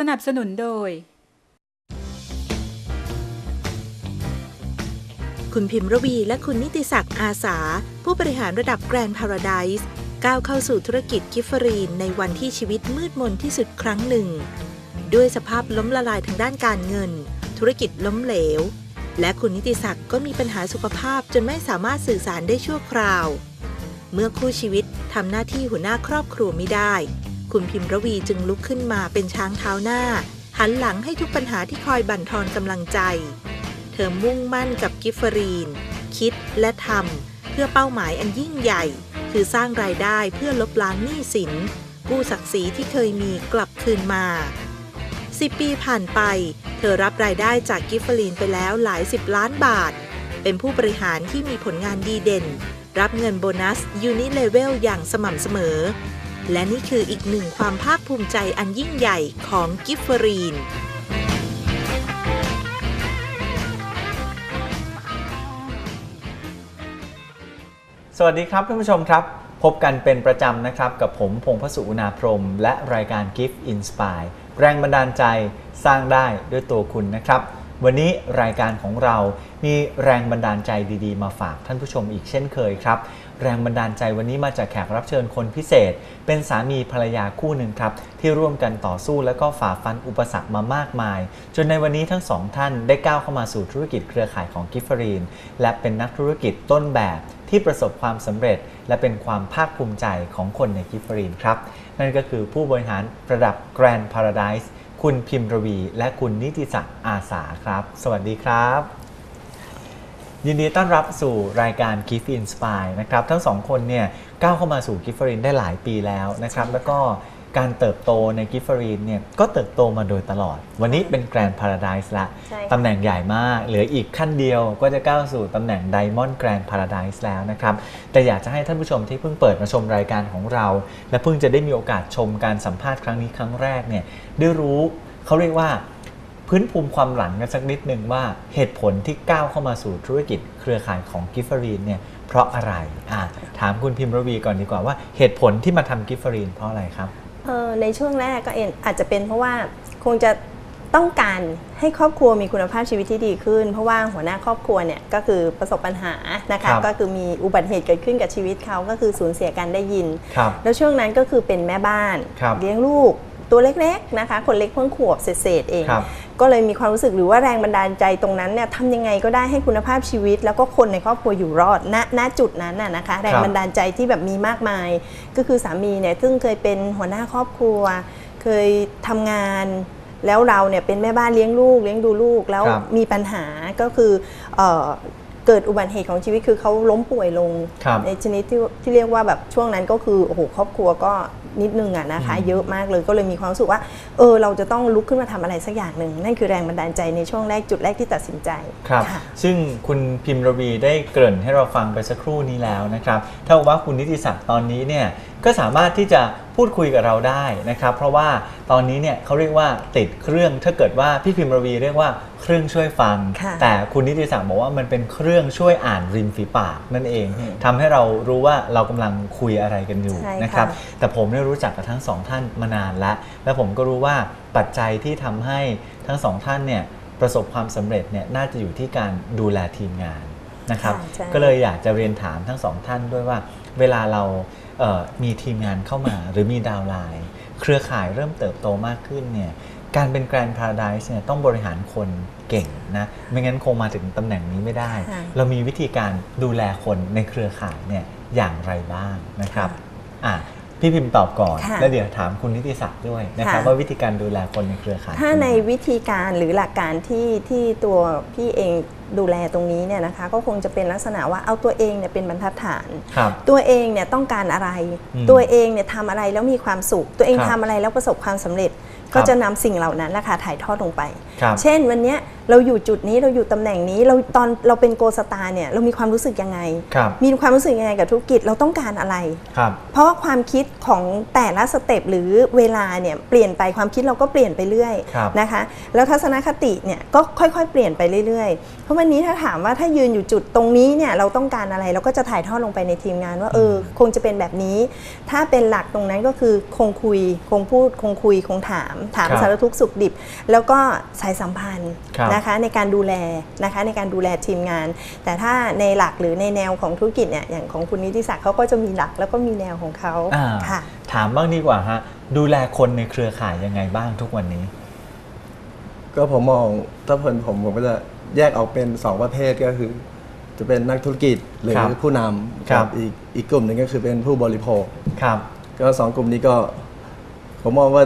สนับสนุนโดย คุณพิมพ์ระวีและคุณนิติศักดิ์อาสา ผู้บริหารระดับแกรนด์พาราไดส์ก้าวเข้าสู่ธุรกิจกิฟฟรีนในวันที่ชีวิตมืดมนที่สุดครั้งหนึ่ง ด้วยสภาพล้มละลายทางด้านการเงิน ธุรกิจล้มเหลว และคุณนิติศักดิ์ก็มีปัญหาสุขภาพจนไม่สามารถสื่อสารได้ชั่วคราว เมื่อคู่ชีวิตทำหน้าที่หัวหน้าครอบครัวไม่ได้ คุณพิมพ์ระวีจึงลุกขึ้นมาเป็นช้างเท้าหน้า หันหลังให้ทุกปัญหาที่คอยบั่นทอนกำลังใจ เธอมุ่งมั่นกับกิฟเฟอรีน คิดและทำเพื่อเป้าหมายอันยิ่งใหญ่ คือสร้างรายได้เพื่อลบล้างหนี้สินกู้ศักดิ์ศรีที่เคยมีกลับคืนมา10ปีผ่านไป เธอรับรายได้จากกิฟเฟอรีนไปแล้วหลายสิบล้านบาท เป็นผู้บริหารที่มีผลงานดีเด่น รับเงินโบนัสยูนิเลเวลอย่างสม่ำเสมอ และนี่คืออีกหนึ่งความภาคภูมิใจอันยิ่งใหญ่ของกิฟเฟอรีน สวัสดีครับท่านผู้ชมครับ พบกันเป็นประจำนะครับ กับผมพงพสุอุณาพรหมและรายการ Gift Inspire แรงบันดาลใจสร้างได้ด้วยตัวคุณนะครับ วันนี้รายการของเรามีแรงบันดาลใจดีๆ มาฝากท่านผู้ชมอีกเช่นเคยครับ แรงบันดาลใจวันนี้มาจากแขกรับเชิญคนพิเศษ เป็นสามีภรรยาคู่หนึ่งครับ ที่ร่วมกันต่อสู้และก็ฝ่าฟันอุปสรรคมามากมาย จนในวันนี้ทั้งสองท่านได้ก้าวเข้ามาสู่ธุรกิจเครือข่ายของกิฟฟรีน และเป็นนักธุรกิจต้นแบบที่ประสบความสำเร็จ และเป็นความภาคภูมิใจของคนในกิฟฟรีนครับ นั่นก็คือผู้บริหารระดับ Grand Paradise คุณพิมพ์รวี และคุณนิติศักดิ์อาสาครับ สวัสดีครับ ยินดีต้อนรับสู่รายการ Gift Inspire นะครับ ทั้งสองคนเนี่ยก้าวเข้ามาสู่ g i f f e r i n ได้หลายปีแล้วนะครับ แล้วก็การเติบโตใน g i f f e r i n เนี่ยก็เติบโตมาโดยตลอด วันนี้เป็น Grand Paradise ละใช่ค่ะ ตำแหน่งใหญ่มาก เหลืออีกขั้นเดียวก็จะก้าวสู่ตำแหน่ง Diamond Grand Paradise แล้วนะครับ แต่อยากจะให้ท่านผู้ชมที่เพิ่งเปิดมาชมรายการของเรา และเพิ่งจะได้มีโอกาสชมการสัมภาษณ์ครั้งนี้ครั้งแรกเนี่ยได้รู้เขาเรียกว่า พื้นภูมิความหลังกันสักนิดหนึ่งว่าเหตุผลที่ก้าวเข้ามาสู่ธุรกิจเครือข่ายของกิฟฟรีนเนี่ยเพราะอะไรอะถามคุณพิมพ์ระวีก่อนดีกว่าว่าเหตุผลที่มาทำกิฟฟรีนเพราะอะไรครับเอ่อในช่วงแรกก็เอ็นอาจจะเป็นเพราะว่าคงจะต้องการให้ครอบครัวมีคุณภาพชีวิตที่ดีขึ้น เพราะว่าหัวหน้าครอบครัวเนี่ยก็คือประสบปัญหานะครัคะบก็คือมีอุบัติเหตุเกิดขึ้นกับชีวิตเขาก็คือสูญเสียการได้ยินครับแล้วช่วงนั้นก็คือเป็นแม่บ้านครับเลี้ยงลูกตัวเล็กๆนะคะ คนเล็กเพิ่งขวบเศษๆเองครับ ก็เลยมีความรู้สึกหรือว่าแรงบันดาลใจตรงนั้นเนี่ยทำยังไงก็ได้ให้คุณภาพชีวิต แล้วก็คนในครอบครัวอยู่รอดณณจุดนั้นน่ะนะคะ แรงบันดาลใจที่แบบมีมากมาย ก็คือสามีเนี่ยซึ่งเคยเป็นหัวหน้าครอบครัว เคยทำงานแล้วเราเนี่ยเป็นแม่บ้านเลี้ยงลูกเลี้ยงดูลูกแล้วครับมีปัญหาก็คือเอ่อ เกิดอุบัติเหตุของชีวิตคือเขาล้มป่วยลงครับในชนิดที่ที่เรียกว่าแบบช่วงนั้นก็คือโอ้โหครอบครัวก็นิดนึงอะนะคะอืมเยอะมากเลยก็เลยมีความรู้สึกว่า เออ เราจะต้องลุกขึ้นมาทำอะไรสักอย่างหนึ่งนั่นคือแรงบันดาลใจในช่วงแรกจุดแรกที่ตัดสินใจครับค่ะซึ่งคุณพิมพ์ระวีได้เกริ่นให้เราฟังไปสักครู่นี้แล้วนะครับเท่ากับว่าคุณนิติศักดิ์ตอนนี้เนี่ย ก็สามารถที่จะพูดคุยกับเราได้นะครับ เพราะว่าตอนนี้เนี่ยเขาเรียกว่าติดเครื่องถ้าเกิดว่าพี่พิมพ์ระวีเรียกว่าเครื่องช่วยฟังค่ะแต่คุณนิติศักดิ์บอกว่ามันเป็นเครื่องช่วยอ่านริมฝีปากนั่นเองทำให้เรารู้ว่าเรากำลังคุยอะไรกันอยู่ใช่ค่ะนะครับแต่ผมได้รู้จักกับทั้งสองท่านมานานแล้ว และผมก็รู้ว่าปัจจัยที่ทำให้ทั้งสองท่านเนี่ยประสบความสำเร็จเนี่ยน่าจะอยู่ที่การดูแลทีมงานนะครับค่ะใช่ก็เลยอยากจะเรียนถามทั้งสองท่านด้วยว่า เวลาเราเอ่อ มีทีมงานเข้ามาหรือมีดาวน์ไลน์ เครือข่ายเริ่มเติบโตมากขึ้นเนี่ยการเป็นแกรนด์พาราไดส์เนี่ยต้องบริหารคนเก่งนะไม่งั้นคงมาถึงตำแหน่งนี้ไม่ได้ค่ะเรามีวิธีการดูแลคนในเครือข่ายเนี่ยอย่างไรบ้างนะครับอะ พี่พิมพ์ตอบก่อน ค่ะแล้วเดี๋ยวถามคุณนิติศักดิ์ด้วยนะครับค่ะ ว่าวิธีการดูแลคนในเครือข่ายถ้าเป็นในยังไงวิธีการหรือหลักการที่ที่ตัวพี่เองดูแลตรงนี้เนี่ยนะคะ ก็คงจะเป็นลักษณะว่าเอาตัวเองเนี่ยเป็นบรรทัดฐาน ครับ ตัวเองเนี่ยต้องการอะไร อืมตัวเองเนี่ยทำอะไรแล้วมีความสุข ตัวเองครับทำอะไรแล้วประสบความสำเร็จ ก็จะนำสิ่งเหล่านั้นแหละค่ะถ่ายทอดลงไปครับเช่นวันเนี้ยเราอยู่จุดนี้เราอยู่ตำแหน่งนี้เราตอนเราเป็นโกสตาร์เนี่ยเรามีความรู้สึกยังไงครับมีความรู้สึกยังไงกับธุรกิจเราต้องการอะไรครับเพราะว่าความคิดของแต่ละสเต็ปหรือเวลาเนี่ยเปลี่ยนไปความคิดเราก็เปลี่ยนไปเรื่อยครับนะคะ แล้วทัศนคติเนี่ยก็ค่อยๆ เปลี่ยนไปเรื่อยๆ เพราะะวันนี้ถ้าถามว่าถ้ายืนอยู่จุดตรงนี้เนี่ยเราต้องการอะไรเราก็จะถ่ายทอดลงไปในทีมงานว่าเออคงจะเป็นแบบนี้ ถ้าเป็นหลักตรงนั้นก็คือคงคุยคงพูดคงคุยคงถามถามครับสารทุกข์สุขดิบ แล้วก็สายสัมพันธ์ครับนะคะในการดูแลนะคะในการดูแลทีมงาน แต่ถ้าในหลักหรือในแนวของธุรกิจเนี่ยอย่างของคุณนิติศักดิ์เขาก็จะมีหลักแล้วก็มีแนวของเขาอ่า ค่ะ ถามบ้างดีกว่าฮะดูแลคนในเครือข่ายยังไงบ้างทุกวันนี้ ก็ผมมองถ้าเพิ่นผมผมก็จะแยกออกเป็น 2 ประเภทก็คือ จะเป็นนักธุรกิจหรือครับผู้นำครับ อีกอีกกลุ่มหนึ่งก็คือเป็นผู้บริโภค ครับ ก็สองกลุ่มนี้ก็ผมมองว่า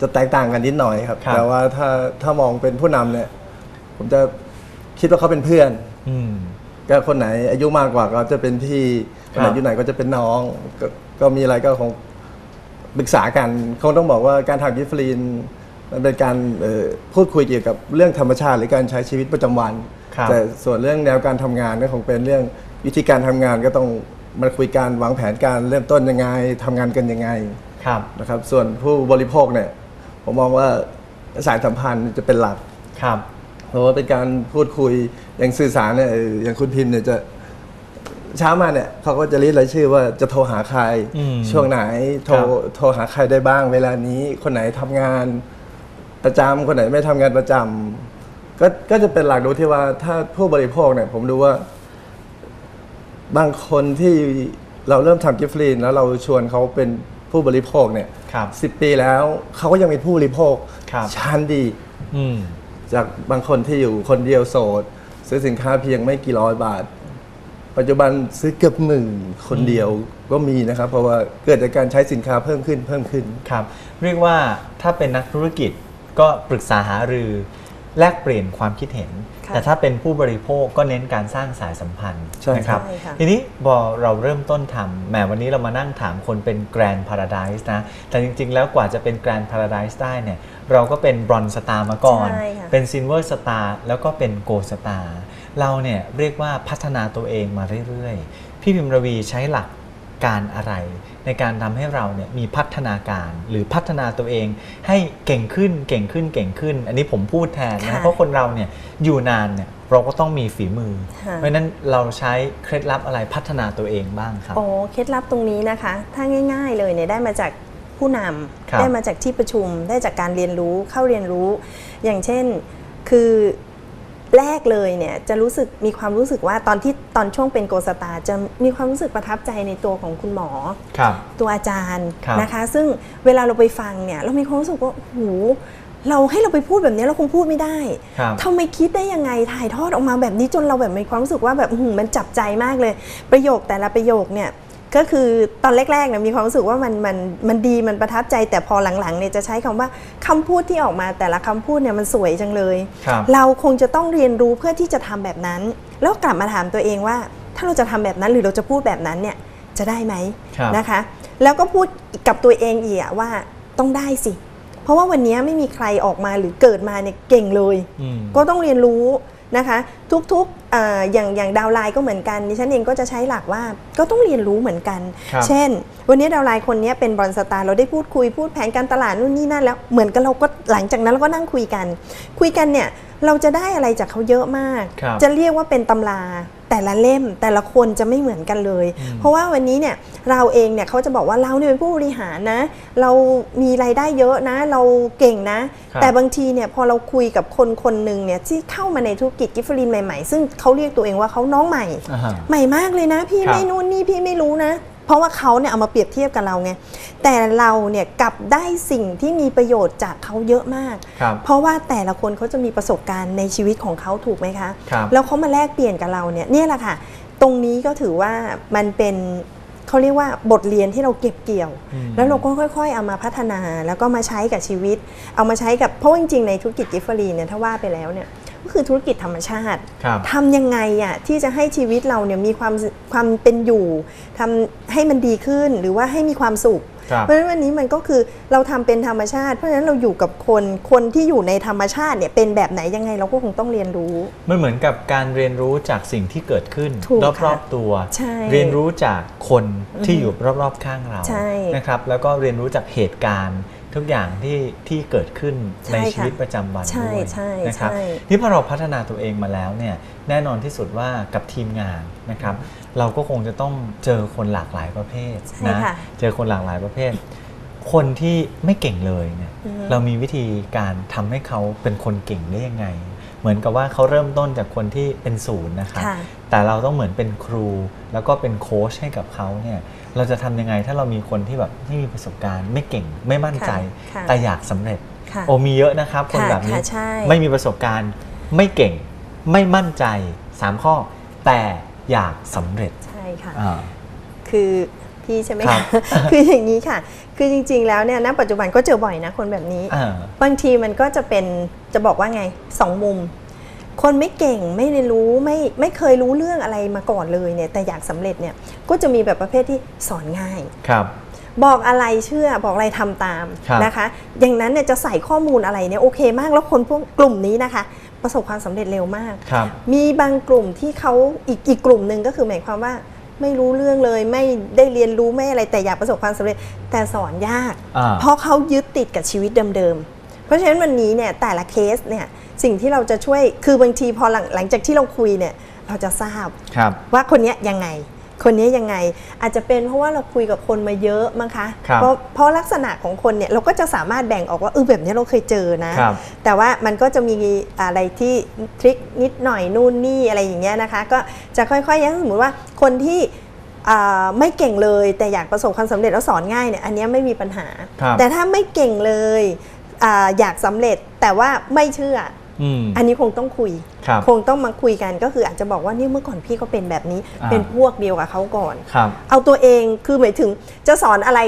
จะแตกต่างกันนิดหน่อยครับ ครับแต่ว่าถ้าถ้ามองเป็นผู้นำเนี่ย ผมจะคิดว่าเขาเป็นเพื่อนอืมก็คนไหนอายุมากกว่าก็จะเป็นพี่คนไหนครับอายุไหนก็จะเป็นน้องกก็มีอะไรก็คงปรึกษากันคงต้องบอกว่าการทำกิฟต์ฟรีนมันเป็นการเอ่อพูดคุยเกี่ยวกับเรื่องธรรมชาติ หรือการใช้ชีวิตประจำวัน ครับ แต่ส่วนเรื่องแนวการทำงานก็คงเป็นเรื่องวิธีการทำงานก็ต้องมาคุยการวางแผนการเริ่มต้นยังไงทำงานกันยังไง ครับ นะครับส่วนผู้บริโภคเนี่ย ผมมองว่าสายสัมพันธ์จะเป็นหลัก ครับ เพราะว่าเป็นการพูดคุยอย่างสื่อสารเนี่ยเอออย่างคุณพิมพ์เนี่ยจะเช้ามาเนี่ยเขาก็จะรีดรายชื่อว่าจะโทรหาใคร อืมช่วงไหนโทรครับโทรหาใครได้บ้าง เวลานี้คนไหนทำงานประจำคนไหนไม่ทำงานประจำก็ก็จะเป็นหลักดูที่ว่าถ้าผู้บริโภคเนี่ยผมดูว่า บางคนที่เราเริ่มทำกิฟต์ฟรีนแล้วเราชวนเขาเป็น ผู้บริโภคเนี่ยครับสิบปีแล้วเขาก็ยังเป็นผู้บริโภคครับชั้นดีอืมจากบางคนที่อยู่คนเดียวโสด ซื้อสินค้าเพียงไม่กี่ร้อยบาท ปัจจุบันซื้อเกือบหมื่นคนเดียวก็มีนะครับ เพราะว่าเกิดจากการใช้สินค้าเพิ่มขึ้นเพิ่มขึ้น ครับ เรียกว่าถ้าเป็นนักธุรกิจก็ปรึกษาหารือ แลกเปลี่ยนความคิดเห็นค่ะแต่ถ้าเป็นผู้บริโภคก็เน้นการสร้างสายสัมพันธ์ใช่นะครับใช่ค่ะทีนี้พอเราเริ่มต้นทำแหมวันนี้เรามานั่งถามคนเป็นแกรน d p พาราได s ์นะ แต่จริง ๆ แล้วกว่าจะเป็นแกรน d p พาราได s ์ได้เนี่ยเราก็เป็นบรอนสตาร์มาก่อนใช่ค่ะเป็นซิ l เวอร์สตาร์แล้วก็เป็นโกลสตาร์เราเนี่ยเรียกว่าพัฒนาตัวเองมาเรื่อยๆ พี่พิมรวีใช้หลัก การอะไร ในการทำให้เราเนี่ยมีพัฒนาการหรือพัฒนาตัวเอง ให้เก่งขึ้นเก่งขึ้นเก่งขึ้น อันนี้ผมพูดแทนนะค่ะเพราะคนเราเนี่ยอยู่นานเนี่ยเราก็ต้องมีฝีมือค่ะเพราะฉะนั้นเราใช้เคล็ดลับอะไรพัฒนาตัวเองบ้างครับโอ้เคล็ดลับตรงนี้นะคะ ถ้าง่าย ๆ เลยเนี่ยได้มาจากผู้นครับำได้มาจากที่ประชุมได้จากการเรียนรู้เข้าเรียนรู้ อย่างเช่น คือ แรกเลยเนี่ยจะรู้สึกมีความรู้สึกว่าตอนที่ตอนช่วงเป็นโกสตาร์จะมีความรู้สึกประทับใจในตัวของคุณหมอครับตัวอาจารย์ครับนะคะ ซึ่งเวลาเราไปฟังเนี่ยเรามีความรู้สึกว่าโหเราให้เราไปพูดแบบนี้เราคงพูดไม่ได้ครับทำไมคิดได้ยังไงถ่ายทอดออกมาแบบนี้จนเราแบบมีความรู้สึกว่าแบบอื้อหือมันจับใจมากเลย ประโยคแต่ละประโยคเนี่ย ก็คือตอนแรกๆเนี่ยมีความรู้สึกว่ามันมันมันดีมันประทับใจ แต่พอหลังๆเนี่ยจะใช้คำว่าคำพูดที่ออกมาแต่ละคำพูดเนี่ยมันสวยจังเลยครับเราคงจะต้องเรียนรู้เพื่อที่จะทำแบบนั้น แล้วกลับมาถามตัวเองว่า ถ้าเราจะทำแบบนั้นหรือเราจะพูดแบบนั้นเนี่ยจะได้ไหมครับนะคะ แล้วก็พูดกับตัวเองอีกอะว่าต้องได้สิ เพราะว่าวันนี้ไม่มีใครออกมาหรือเกิดมาเนี่ยเก่งเลยอืมก็ต้องเรียนรู้ นะคะ ทุกๆเอ่ออย่างอย่างดาวน์ไลน์ก็เหมือนกันดิฉันเองก็จะใช้หลักว่าก็ต้องเรียนรู้เหมือนกันครับเช่น วันนี้ดาวน์ไลน์คนนี้เป็นบอลสตาร์เราได้พูดคุยพูดแผนการตลาดนู่นนี่นั่นแล้วเหมือนกับเราก็หลังจากนั้นเราก็นั่งคุยกัน คุยกันเนี่ยเราจะได้อะไรจากเขาเยอะมากครับจะเรียกว่าเป็นตำรา แต่ละเล่มแต่ละคนจะไม่เหมือนกันเลยอืมเพราะว่าวันนี้เนี่ยเราเองเนี่ยเขาจะบอกว่าเราเนี่ยเป็นผู้บริหารนะ เรามีรายได้เยอะนะ เราเก่งนะครับแต่บางทีเนี่ยพอเราคุยกับคนคนหนึ่งเนี่ยที่เข้ามาในธุรกิจกิฟฟลินใหม่ๆ ซึ่งเขาเรียกตัวเองว่าเขาน้องใหม่อ่าฮะใหม่มากเลยนะ พี่ครับไม่นู่นนี่พี่ไม่รู้นะ เพราะว่าเขาเนี่ยเอามาเปรียบเทียบกับเราไงแต่เราเนี่ยกลับได้สิ่งที่มีประโยชน์จากเขาเยอะมากครับเพราะว่าแต่ละคนเขาจะมีประสบการณ์ในชีวิตของเขาถูกไหมคะครับแล้วเขามาแลกเปลี่ยนกับเราเนี่ยเนี่ยแหละค่ะ ตรงนี้ก็ถือว่ามันเป็นเขาเรียกว่าบทเรียนที่เราเก็บเกี่ยวอืมแล้วเราก็ค่อย ๆ เอามาพัฒนาแล้วก็มาใช้กับชีวิต เอามาใช้กับเพราะว่าจริงๆในธุรกิจกิฟเฟอรีนเนี่ยถ้าว่าไปแล้วเนี่ย ก็คือธุรกิจธรรมชาติครับทำยังไงอะที่จะให้ชีวิตเราเนี่ยมีความความเป็นอยู่ทำให้มันดีขึ้นหรือว่าให้มีความสุขครับเพราะฉะนั้นวันนี้มันก็คือเราทำเป็นธรรมชาติ เพราะฉะนั้นเราอยู่กับคนคนที่อยู่ในธรรมชาติเนี่ยเป็นแบบไหนยังไงเราก็คงต้องเรียนรู้ มันเหมือนกับการเรียนรู้จากสิ่งที่เกิดขึ้นถูกรอบค่ะๆตัวใช่เรียนรู้จากคนที่อยู่รอบๆข้างเราใช่นะครับแล้วก็เรียนรู้จากเหตุการณ์ ทุกอย่างที่ที่เกิดขึ้นใช่ในค่ะชีวิตประจำวันใช่ด้วยใช่นะครับใช่ที่พอเราพัฒนาตัวเองมาแล้วเนี่ยแน่นอนที่สุดว่ากับทีมงานนะครับ เราก็คงจะต้องเจอคนหลากหลายประเภทใช่นะค่ะเจอคนหลากหลายประเภท คนที่ไม่เก่งเลยเนี่ยอือฮึ เรามีวิธีการทำให้เขาเป็นคนเก่งได้ยังไง เหมือนกับว่าเขาเริ่มต้นจากคนที่เป็นศูนย์นะครับค่ะแต่เราต้องเหมือนเป็นครู แล้วก็เป็นโค้ชให้กับเขาเนี่ยเราจะทำยังไงถ้าเรามีคนที่แบบไม่มีประสบการณ์ ไม่เก่งไม่มั่นใจค่ะแต่อยากสำเร็จค่ะโอ้มีเยอะนะครับ คนค่ะแบบนี้ค่ะใช่ไม่มีประสบการณ์ ไม่เก่งไม่มั่นใจ 3 ข้อ แต่อยากสำเร็จใช่ค่ะอ่าคือพี่ใช่ไหมครัคะบคืออย่างนี้ค่ะ คือจริง ๆ แล้วเนี่ยณปัจจุบันก็เจอบ่อยนะคนแบบนี้อ่าบางทีมันก็จะเป็น จะบอกว่าไงสองมุม คนไม่เก่งไม่ได้รู้ไม่ไม่เคยรู้เรื่องอะไรมาก่อนเลยเนี่ยแต่อยากสำเร็จเนี่ยก็จะมีแบบประเภทที่สอนง่ายครับบอกอะไรเชื่อบอกอะไรทำตามครับนะคะ อย่างนั้นเนี่ยจะใส่ข้อมูลอะไรเนี่ยโอเคมากแล้วคนพวกกลุ่มนี้นะคะ ประสบความสำเร็จเร็วมากครับมีบางกลุ่มที่เขาอีกอีกกลุ่มหนึ่งก็คือหมายความว่าไม่รู้เรื่องเลยไม่ได้เรียนรู้ไม่อะไรแต่อยากประสบความสำเร็จแต่สอนยากอ่าเพราะเขายึดติดกับชีวิตเดิมๆ เพราะฉะนั้นวันนี้เนี่ยแต่ละเคสเนี่ยสิ่งที่เราจะช่วยคือบางทีพอหลังหลังจากที่เราคุยเนี่ยเราจะทราบครับว่าคนเนี้ยยังไง คนนี้ยังไงอาจจะเป็นเพราะว่าเราคุยกับคนมาเยอะมั้งคะครับเพราะเพราะลักษณะของคนเนี่ยเราก็จะสามารถแบ่งออกว่าเออแบบนี้เราเคยเจอนะครับแต่ว่ามันก็จะมีอะไรที่ทริคนิดหน่อยนู่นนี่อะไรอย่างเงี้ยนะคะ ก็จะค่อยๆอยังสมมติว่าคนที่อ่าไม่เก่งเลยแต่อยากประสบความสำเร็จแล้วสอนง่ายเนี่ยอันเนี้ยไม่มีปัญหาครับแต่ถ้าไม่เก่งเลย อาอยากสำเร็จแต่ว่าไม่เชื่ออืมอันนี้คงต้องคุยครับคงต้องมาคุยกันก็คืออาจจะบอกว่านี่เมื่อก่อนพี่ก็เป็นแบบนี้อ่าเป็นพวกเดียวกับเขาก่อนครับเอาตัวเองคือหมายถึงจะสอนอะไร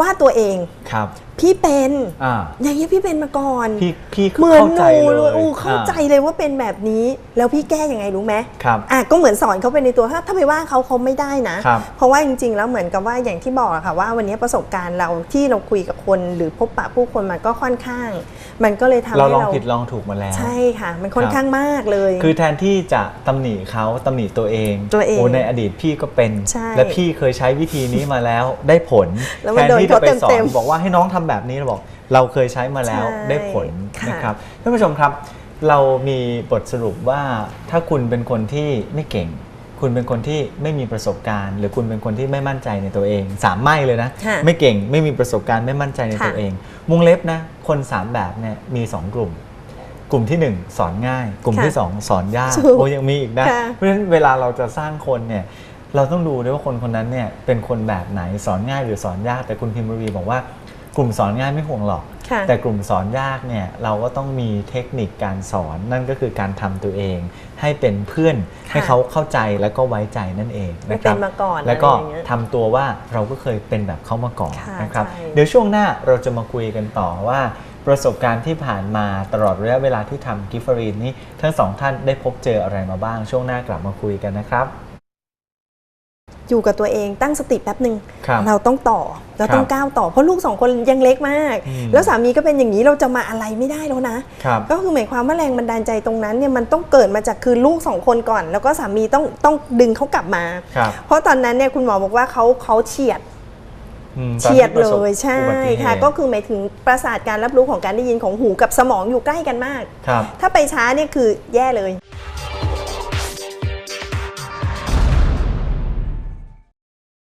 ว่าตัวเองครับ พี่เป็นอ่าอย่างนี้ยพี่เป็นมาก่อนพี่พี่เหมือนเข้าหใจนูเลเลยยอู้เข้าใจอ่เลยว่าเป็นแบบนี้ แล้วพี่แก้ยังไงรู้ไหมครับอะก็เหมือนสอนเขาไปในตัวถ้าถ้าไปว่าเขาเขาไม่ได้นะครับเพราะว่าจริง ๆ แล้วเหมือนกับว่าอย่างที่บอกอะค่ะว่าวันนี้ประสบการณ์เราที่เราคุยกับคนหรือพบปะผู้คนมันก็ค่อนข้าง มันก็เลยทำเราให้ลองเราผิดลองถูกมาแล้ว ใช่ค่ะ มันค่อนครับข้างมากเลย คือแทนที่จะตำหนิเขาตำหนิตัวเองตัวเองโอ้ในอดีตพี่ก็เป็นใช่และพี่เคยใช้วิธีนี้มาแล้วได้ผลแล้วแทมันนโดนที่จะไปสอเขาเต็นมๆบอกว่าให้น้องทำแบบนี้เราบอกเราเคยใช้มาแล้วใช่ได้ผลค่ะ นะครับท่านผู้ชมครับ เรามีบทสรุปว่าถ้าคุณเป็นคนที่ไม่เก่ง คุณเป็นคนที่ไม่มีประสบการณ์ หรือคุณเป็นคนที่ไม่มั่นใจในตัวเองสามไม่เลยนะ ค่ะไม่เก่งไม่มีประสบการณ์ไม่มั่นใจในค่ะตัวเองวงเล็บนะคนสามแบบเนี่ยมีสองกลุ่ม กลุ่มที่หนึ่งสอนง่าย กลุ่มที่สองสอนยากถูกโอ้ยังมีอีกนะค่ะ เพราะฉะนั้นเวลาเราจะสร้างคนเนี่ยเราต้องดูด้วยว่าคนคนนั้นเนี่ยเป็นคนแบบไหนสอนง่ายหรือสอนยากแต่คุณพิมพ์รีบอกว่า กลุ่มสอนง่ายไม่ห่วงหรอก ค่ะแต่กลุ่มสอนยากเนี่ยเราก็ต้องมีเทคนิคการสอนนั่นก็คือการทำตัวเอง ให้เป็นเพื่อนค่ะให้เขาเข้าใจแล้วก็ไว้ใจนั่นเองไม่นะคเป็รับนมาก่อนแล้วก็อะไรอย่างเงี้ยทำตัวว่าเราก็เคยเป็นแบบเขามาก่อนค่ะนะครับ ใช่ เดี๋ยวช่วงหน้าเราจะมาคุยกันต่อว่า ประสบการณ์ที่ผ่านมาตลอดระยะเวลาที่ทำกิฟฟรีนนี้ทั้งสองท่านได้พบเจออะไรมาบ้าง ช่วงหน้ากลับมาคุยกันนะครับ อยู่กับตัวเองตั้งสติแป๊บหนึ่งครับเราต้องต่อเราต้องครับก้าวต่อเพราะลูกสองคนยังเล็กมากอืมแล้วสามีก็เป็นอย่างนี้เราจะมาอะไรไม่ได้แล้วนะครับก็คือหมายความว่าแรงบันดาลใจตรงนั้นเนี่ยมันต้องเกิดมาจากคือลูกสองคนก่อน แล้วก็สามีต้องต้องดึงเขากลับมาครับเพราะตอนนั้นเนี่ยคุณหมอบอกว่าเขาเขาเฉียดอืมตอนเฉียดที่ประเลสบยใช่อุบัติเหตุค่ะ ก็คือหมายถึงประสาทการรับรู้ของการได้ยินของหูกับสมองอยู่ใกล้กันมากครับถ้าไปช้าเนี่ยคือแย่เลย